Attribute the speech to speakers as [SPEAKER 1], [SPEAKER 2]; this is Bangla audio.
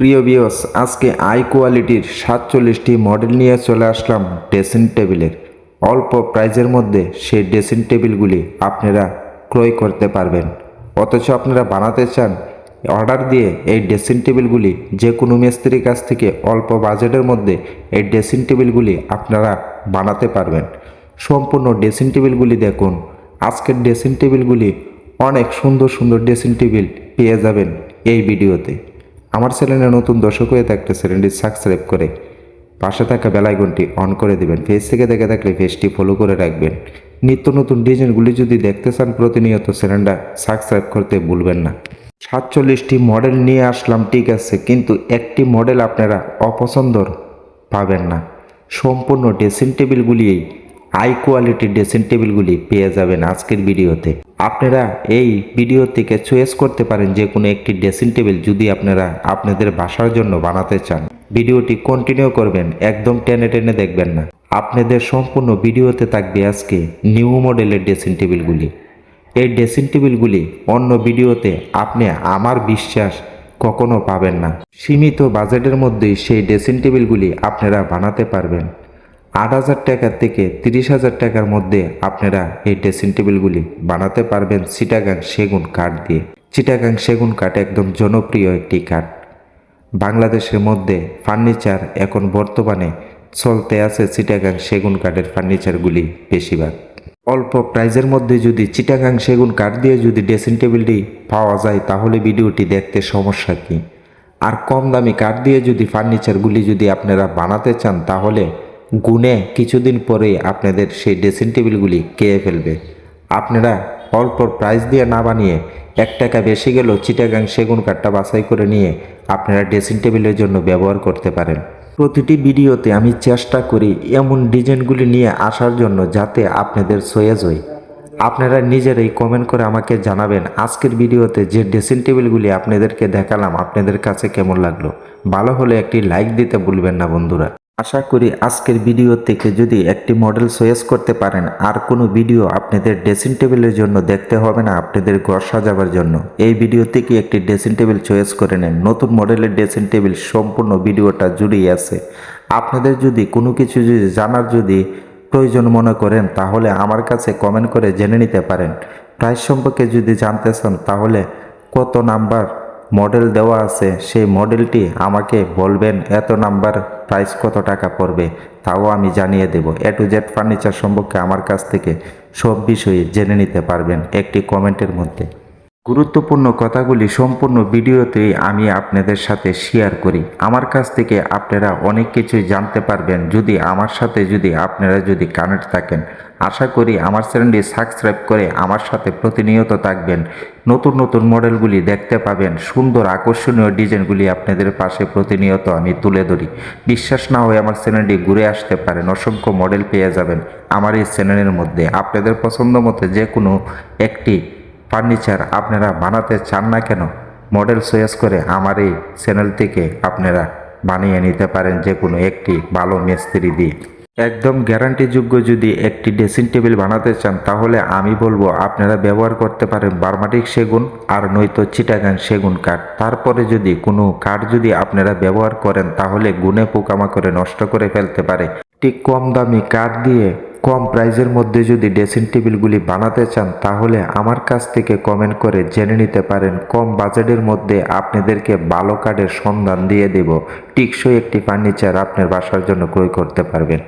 [SPEAKER 1] প্রিয় বিয়স আজকে আই কোয়ালিটির সাতচল্লিশটি মডেল নিয়ে চলে আসলাম ড্রেসিং টেবিলের অল্প প্রাইজের মধ্যে সেই ড্রেসিং টেবিলগুলি আপনারা ক্রয় করতে পারবেন। অথচ আপনারা বানাতে চান অর্ডার দিয়ে এই ড্রেসিং টেবিলগুলি যে কোনো মিস্ত্রির কাছ থেকে অল্প বাজেটের মধ্যে এই ড্রেসিং টেবিলগুলি আপনারা বানাতে পারবেন। সম্পূর্ণ ড্রেসিং টেবিলগুলি দেখুন, আজকের ড্রেসিং টেবিলগুলি অনেক সুন্দর সুন্দর ড্রেসিং টেবিল পেয়ে যাবেন এই ভিডিওতে আমার চ্যানেলে নতুন দর্শক হয়ে থাকলে চ্যানেলটি সাবস্ক্রাইব করে। পাশে থাকা বেলাইকনটি অন করে দেবেন। ফেস থেকে দেখে থাকলে ফেসটি ফলো করে রাখবেন। নিত্য নতুন ডিজাইনগুলি যদি দেখতে চান প্রতিনিয়ত চ্যানেলটা সাবস্ক্রাইব করতে ভুলবেন না। সাতচল্লিশটি মডেল নিয়ে আসলাম, ঠিক আছে, কিন্তু একটি মডেল আপনারা অপছন্দর পাবেন না। সম্পূর্ণ ড্রেসিং টেবিলগুলিই হাই কোয়ালিটির ড্রেসিং টেবিলগুলি পেয়ে যাবেন আজকের ভিডিওতে। আপনারা এই ভিডিও থেকে চয়েস করতে পারেন যে কোনো একটি ড্রেসিং টেবিল যদি আপনারা আপনাদের বাসার জন্য বানাতে চান। ভিডিওটি কন্টিনিউ করবেন, একদম টেনে টেনে দেখবেন না। আপনাদের সম্পূর্ণ ভিডিওতে থাকবে আজকে নিউ মডেলের ড্রেসিং টেবিলগুলি। এই ড্রেসিং টেবিলগুলি অন্য ভিডিওতে আপনি আমার বিশ্বাস কখনো পাবেন না। সীমিত বাজেটের মধ্যেই সেই ড্রেসিং টেবিলগুলি আপনারা বানাতে পারবেন। আট হাজার টাকা থেকে তিরিশ হাজার টাকার মধ্যে আপনারা এই ড্রেসিং টেবিলগুলি বানাতে পারবেন চিটাগাং সেগুন কাঠ দিয়ে। চিটাগাং সেগুন কাঠ একদম জনপ্রিয় একটি কাঠ। বাংলাদেশের মধ্যে ফার্নিচার এখন বর্তমানে চলতে আছে চিটাগাং সেগুন কাঠের ফার্নিচারগুলি বেশিরভাগ। অল্প প্রাইজের মধ্যে যদি চিটাগাং সেগুন কাঠ দিয়ে যদি ড্রেসিং টেবিলটি পাওয়া যায়, তাহলে ভিডিওটি দেখতে সমস্যা কী? আর কম দামি কাঠ দিয়ে যদি ফার্নিচারগুলি যদি আপনারা বানাতে চান, তাহলে গুনে কিছুদিন পরেই আপনাদের সেই ড্রেসিং টেবিলগুলি কেয়ে ফেলবে। আপনারা অল্প প্রাইস দিয়ে না বানিয়ে এক টাকা বেশি গেলেও চিটাগাং সেগুন কাঠটা বাছাই করে নিয়ে আপনারা ড্রেসিং টেবিলের জন্য ব্যবহার করতে পারেন। প্রতিটি ভিডিওতে আমি চেষ্টা করি এমন ডিজাইনগুলি নিয়ে আসার জন্য যাতে আপনাদের সয়েজ হয় আপনারা নিজেরাই কমেন্ট করে আমাকে জানাবেন আজকের ভিডিওতে যে ড্রেসিং টেবিলগুলি আপনাদেরকে দেখালাম আপনাদের কাছে কেমন লাগল। ভালো হলে একটি লাইক দিতে ভুলবেন না বন্ধুরা। আশা করি আজকের ভিডিও থেকে যদি একটি মডেল চয়েস করতে পারেন, আর কোনো ভিডিও আপনাদের ড্রেসিং টেবিলের জন্য দেখতে হবে না, আপনাদের ঘর সাজাবার জন্য। এই ভিডিও থেকে একটি ড্রেসিং টেবিল চয়েস করে নেন। নতুন মডেলের ড্রেসিং টেবিল সম্পূর্ণ ভিডিওটা জুড়েই আছে। আপনাদের যদি কোনো কিছু যদি জানার যদি প্রয়োজন মনে করেন, তাহলে আমার কাছে কমেন্ট করে জেনে নিতে পারেন। প্রাইস সম্পর্কে যদি জানতে চান, তাহলে কত নাম্বার মডেল দেওয়া আছে, সেই মডেলটি আমাকে বলবেন এত নাম্বার প্রাইস কত টাকা পড়বে, তাও আমি জানিয়ে দেব। এ টু জেড ফার্নিচার সম্পর্কে আমার কাছ থেকে সব বিষয়ে জেনে নিতে পারবেন একটি কমেন্টের মধ্যে। গুরুত্বপূর্ণ কথাগুলি সম্পূর্ণ ভিডিওতেই আমি আপনাদের সাথে শেয়ার করি। আমার কাছ থেকে আপনারা অনেক কিছুই জানতে পারবেন। যদি আমার সাথে যদি আপনারা যদি কানেক্ট থাকেন, আশা করি আমার চ্যানেলটি সাবস্ক্রাইব করে আমার সাথে প্রতিনিয়ত থাকবেন। নতুন নতুন মডেলগুলি দেখতে পাবেন। সুন্দর আকর্ষণীয় ডিজাইনগুলি আপনাদের পাশে প্রতিনিয়ত আমি তুলে ধরি। বিশ্বাস না হয়ে আমার চ্যানেলটি ঘুরে আসতে পারেন। অসংখ্য মডেল পেয়ে যাবেন আমার এই চ্যানেলের মধ্যে। আপনাদের পছন্দ মতো যে কোনো একটি ফার্নিচার আপনারা বানাতে চান না কেন? মডেল চয়েস করে আমার এই চ্যানেল থেকে আপনারা বানিয়ে নিতে পারেন যে কোনো একটি ভালো মিস্ত্রি দিয়ে। একদম গ্যারান্টিযোগ্য যদি একটি ড্রেসিং টেবিল বানাতে চান, তাহলে আমি বলব আপনারা ব্যবহার করতে পারেন বার্মাটিক সেগুন আর নয়তো চিটাগান সেগুন কাঠ। তারপরে যদি কোনো কাঠ যদি আপনারা ব্যবহার করেন, তাহলে গুনে পোকামাকড়ে নষ্ট করে ফেলতে পারে। ঠিক কম দামি কাঠ দিয়ে কম প্রাইজের মধ্যে যদি ড্রেসিং টেবিলগুলি বানাতে চান, তাহলে আমার কাছ থেকে কমেন্ট করে জেনে নিতে পারেন। কম বাজেটের মধ্যে আপনাদেরকে ভালো কার্ডের সন্ধান দিয়ে দেব। টিকসই একটি ফার্নিচার আপনার বাসার জন্য ক্রয় করতে পারবেন।